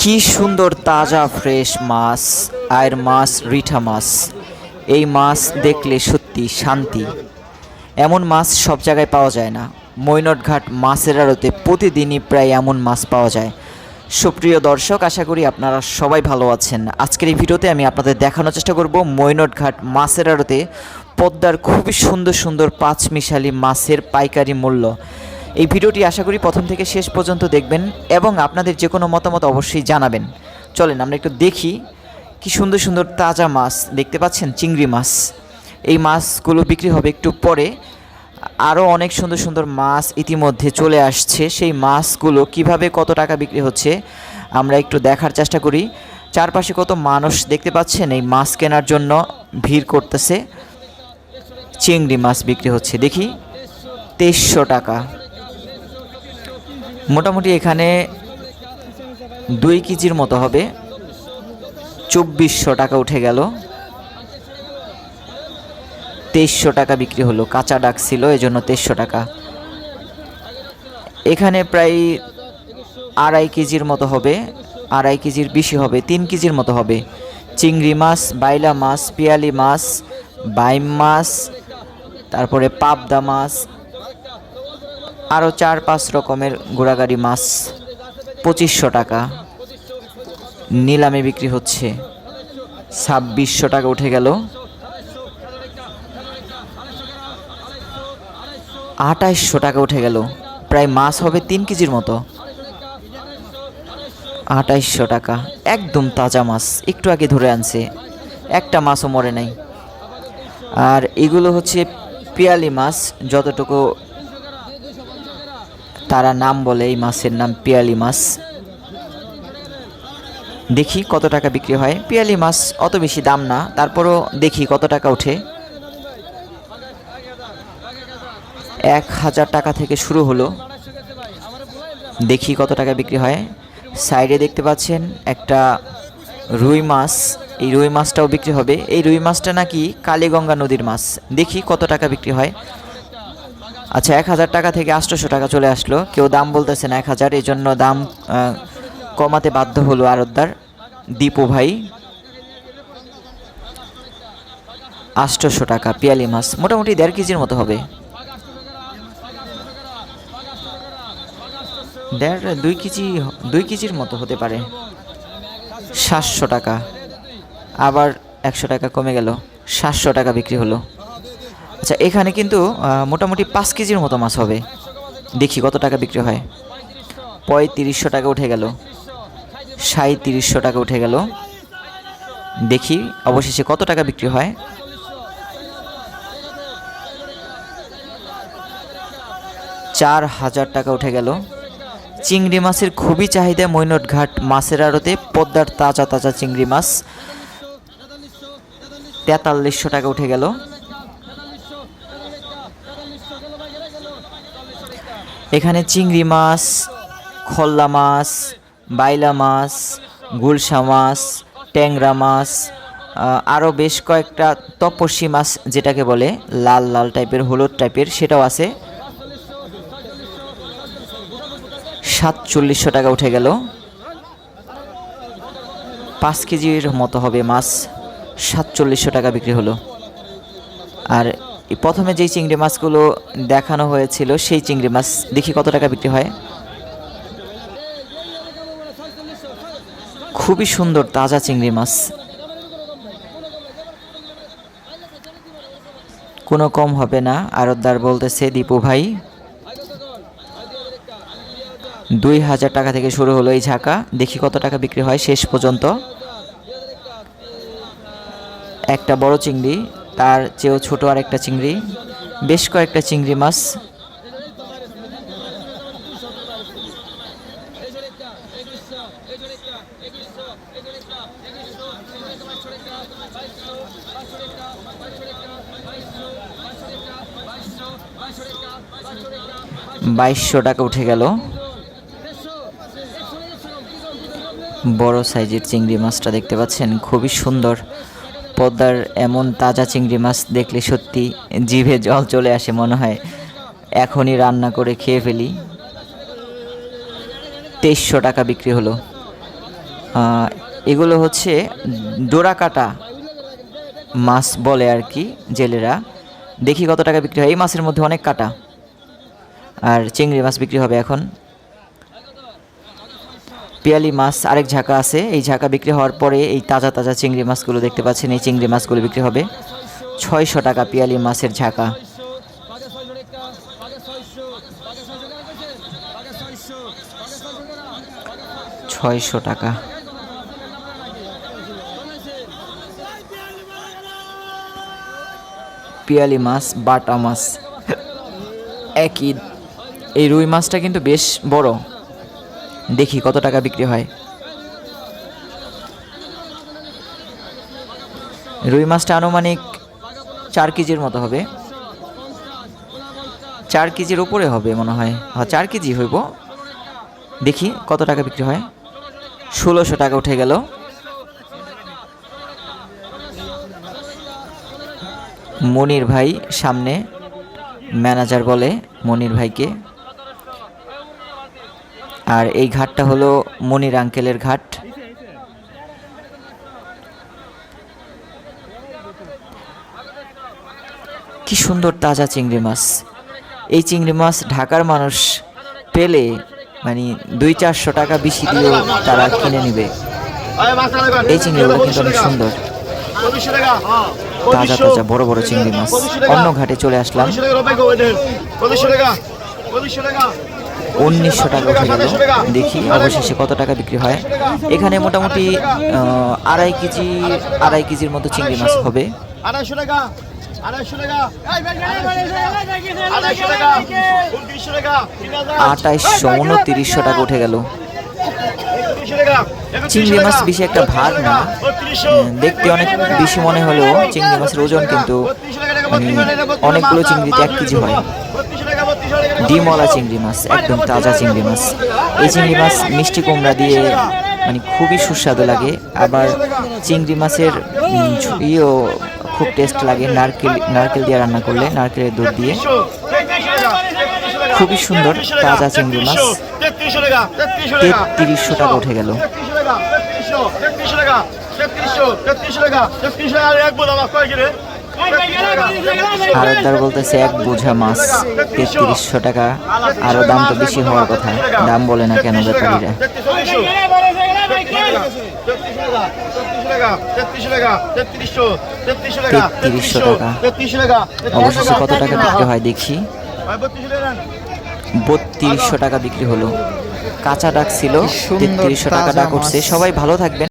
কি সুন্দর তাজা ফ্রেশ মাছ, আয়ের মাছ, রিঠা মাছ। এই মাছ দেখলে সত্যি শান্তি। এমন মাছ সব জায়গায় পাওয়া যায় না। মৈনটঘাট মাছের আড়তে প্রতিদিনই প্রায় এমন মাছ পাওয়া যায়। সুপ্রিয় দর্শক, আশা করি আপনারা সবাই ভালো আছেন। আজকের এই ভিডিওতে আমি আপনাদের দেখানোর চেষ্টা করব মৈনটঘাট মাছের আড়তে পদ্মার খুবই সুন্দর সুন্দর পাঁচ মিশালি মাছের পাইকারি মূল্য। এই ভিডিওটি আশা করি প্রথম থেকে শেষ পর্যন্ত দেখবেন এবং আপনাদের যে কোনো মতামত অবশ্যই জানাবেন। চলেন, আমরা একটু দেখি কি সুন্দর সুন্দর তাজা মাছ দেখতে পাচ্ছেন, চিংড়ি মাছ। এই মাছগুলো বিক্রি হবে একটু পরে। আরও অনেক সুন্দর সুন্দর মাছ ইতিমধ্যে চলে আসছে। সেই মাছগুলো কীভাবে কত টাকা বিক্রি হচ্ছে, আমরা একটু দেখার চেষ্টা করি। চারপাশে কত মানুষ দেখতে পাচ্ছেন, এই মাছ কেনার জন্য ভিড় করতেছে। চিংড়ি মাছ বিক্রি হচ্ছে, দেখি। তেইশশো টাকা। মোটামুটি এখানে দুই কেজির মতো হবে। চব্বিশশো টাকা উঠে গেল। তেইশশো টাকা বিক্রি হলো। কাঁচা ডাক ছিল এই জন্য তেইশশো টাকা। এখানে প্রায় আড়াই কেজির মতো হবে। আড়াই কেজির বেশি হবে, তিন কেজির মতো হবে। চিংড়ি মাছ, বাইলা মাছ, পিয়ালি মাছ, বাইম মাছ, তারপরে পাবদা মাছ আরও চার পাঁচ রকমের গোড়াগাড়ি মাছ, পঁচিশশো টাকা। নিলামে বিক্রি হচ্ছে। ছাব্বিশশো টাকা উঠে গেল। আঠাইশশো টাকা উঠে গেল। প্রায় মাছ হবে তিন কেজির মতো। আঠাইশশো টাকা। একদম তাজা মাছ। একটু আগে ধরে আনছে। একটা মাছও মরে নাই। আর এগুলো হচ্ছে পিয়ালি মাছ। যতটুকু তারা নাম বলে, এই মাছের নাম পিয়ালি মাছ। দেখি কত টাকা বিক্রি হয়। পিয়ালি মাছ অত বেশি দাম না, তারপরও দেখি কত টাকা ওঠে। এক হাজার টাকা থেকে শুরু হলো। দেখি কত টাকা বিক্রি হয়। সাইডে দেখতে পাচ্ছেন একটা রুই মাছ। এই রুই মাছটাও বিক্রি হবে। এই রুই মাছটা নাকি কালীগঙ্গা নদীর মাছ। দেখি কত টাকা বিক্রি হয়। আচ্ছা এক হাজার টাকা থেকে আটশোশো টাকা চলে আসলো। কেউ দাম বলতেছে না এক হাজার, এই জন্য দাম কমাতে বাধ্য হলো আরতদার দীপু ভাই। আটশোশো টাকা, পিয়ালি মাছ, মোটামুটি দেড় কেজির মতো হবে। দেড়, দুই কেজি, দুই কেজির মতো হতে পারে। সাতশো টাকা, আবার একশো টাকা কমে গেল, সাতশো টাকা বিক্রি হলো। আচ্ছা এখানে কিন্তু মোটামুটি পাঁচ কেজির মতো মাছ হবে। দেখি কত টাকা বিক্রি হয়। পঁয়ত্রিশশো টাকা উঠে গেল। সাঁত্রিশশো টাকা উঠে গেল। দেখি অবশেষে কত টাকা বিক্রি হয়। চার হাজার টাকা উঠে গেল। চিংড়ি মাছের খুবই চাহিদা মৈনটঘাট মাছের আড়তে। পদ্মার তাজা তাজা চিংড়ি মাছ। তেতাল্লিশশো টাকা উঠে গেল। এখানে চিংড়ি মাছ, খল্লা মাছ, বাইলা মাছ, গুলশা মাছ, ট্যাংরা মাছ আরও বেশ কয়েকটা তপস্বী মাছ যেটাকে বলে লাল লাল টাইপের, হলুদ টাইপের, সেটাও আছে। সাতচল্লিশশো টাকা উঠে গেল। পাঁচ কেজির মতো হবে মাছ। সাতচল্লিশশো টাকা বিক্রি হলো। আর প্রথমে যেই চিংড়ি মাছগুলো দেখানো হয়েছিল, সেই চিংড়ি মাছ দেখি কত টাকা বিক্রি হয়? খুবই সুন্দর তাজা চিংড়ি মাছ। কোনো কম হবে না, আরতদার বলতেছে, দীপু ভাই, দুই হাজার টাকা থেকে শুরু হলো এই ঝাঁকা, দেখি কত টাকা বিক্রি হয় শেষ পর্যন্ত। একটা বড় চিংড়ি তার চেয়েও ছোট আর একটা চিংড়ি, বেশ কয়েকটা চিংড়ি মাছ। বাইশশো টাকা উঠে গেল। বড় সাইজের চিংড়ি মাছটা দেখতে পাচ্ছেন, খুবই সুন্দর। পদ্মার এমন তাজা চিংড়ি মাছ দেখলে সত্যি জিভে জল চলে আসে মনে হয়। এখনই রান্না করে খেয়ে ফেলি। তেইশশো টাকা বিক্রি হলো। এগুলো হচ্ছে ডোরা কাটা মাছ বলে আর কি জেলেরা। দেখি কত টাকা বিক্রি হয়। এই মাছের মধ্যে অনেক কাটা। আর চিংড়ি মাছ বিক্রি হবে এখন পিয়ালি মাছ, আরেক ঝাঁকা আছে। এই ঝাঁকা বিক্রি হওয়ার পরে এই তাজা তাজা চিংড়ি মাছগুলো দেখতে পাচ্ছেন। এই চিংড়ি মাছগুলো বিক্রি হবে ছয়শো টাকা পিয়ালি মাছের ঝাঁকা। ছয়শো টাকা। পিয়ালি মাছ, বাটা মাছ। একই এই রুই মাছটা কিন্তু বেশ বড়। দেখি কত টাকা বিক্রি হয়। রুই মাছটা আনুমানিক চার কেজির মতো হবে। চার কেজির উপরে হবে মনে হয়। হ্যাঁ চার কেজি হইব। দেখি কত টাকা বিক্রি হয়। ষোলোশো টাকা উঠে গেল। মনির ভাই সামনে ম্যানেজার বলে, মনির ভাইকে। আর এই ঘাটটা হলো মনির আঙ্কেলের ঘাট। কি সুন্দর তাজা চিংড়ি মাছ। এই চিংড়ি মাছ ঢাকার মানুষ পেলে মানে দুই চারশো টাকা বেশি দিয়েও তারা কিনে নেবে। এই চিংড়িগুলো কিন্তু অনেক সুন্দর। তাজা তাজা বড় বড় চিংড়ি মাছ। অন্য ঘাটে চলে আসলাম। উনিশশো টাকা উঠে গেল। দেখি অবশেষে কত টাকা বিক্রি হয়। এখানে মোটামুটি আড়াই কেজি আড়াই কেজির মতো চিংড়ি মাছ হবে। আড়াইশো টাকা আড়াইশো টাকা। উনত্রিশশো টাকা উঠে গেল। চিংড়ি মাছ বেশি একটা ভার না। দেখতে অনেক বেশি মনে হলেও চিংড়ি মাছের ওজন কিন্তু অনেকগুলো চিংড়িতে এক কেজি হয়। ডিমওয়ালা চিংড়ি মাছ, একদম তাজা চিংড়ি মাছ। এই চিংড়ি মাছ মিষ্টি কুমড়া দিয়ে মানে খুবই সুস্বাদু লাগে। আবার চিংড়ি মাছের ইয়েও খুব টেস্ট লাগে নারকেল নারকেল দিয়ে রান্না করলে, নারকেলের দুধ দিয়ে। খুবই সুন্দর তাজা চিংড়ি মাছ। তেত্রিশশো টাকা উঠে গেল। টাকা টাকা টাকা আরতদার বলতেছে, এক বোঝা মাছ, তেত্রিশশো টাকা। আরও দাম তো বেশি হওয়ার কথা। দাম বলে না কেন ব্যাপারীরা? অবশেষে কত টাকা বিক্রি হয় দেখি। বত্রিশশো টাকা বিক্রি হলো। কাঁচা ডাক ছিল, তেত্রিশশো টাকা ডাক উঠছে সবাই ভালো থাকবেন।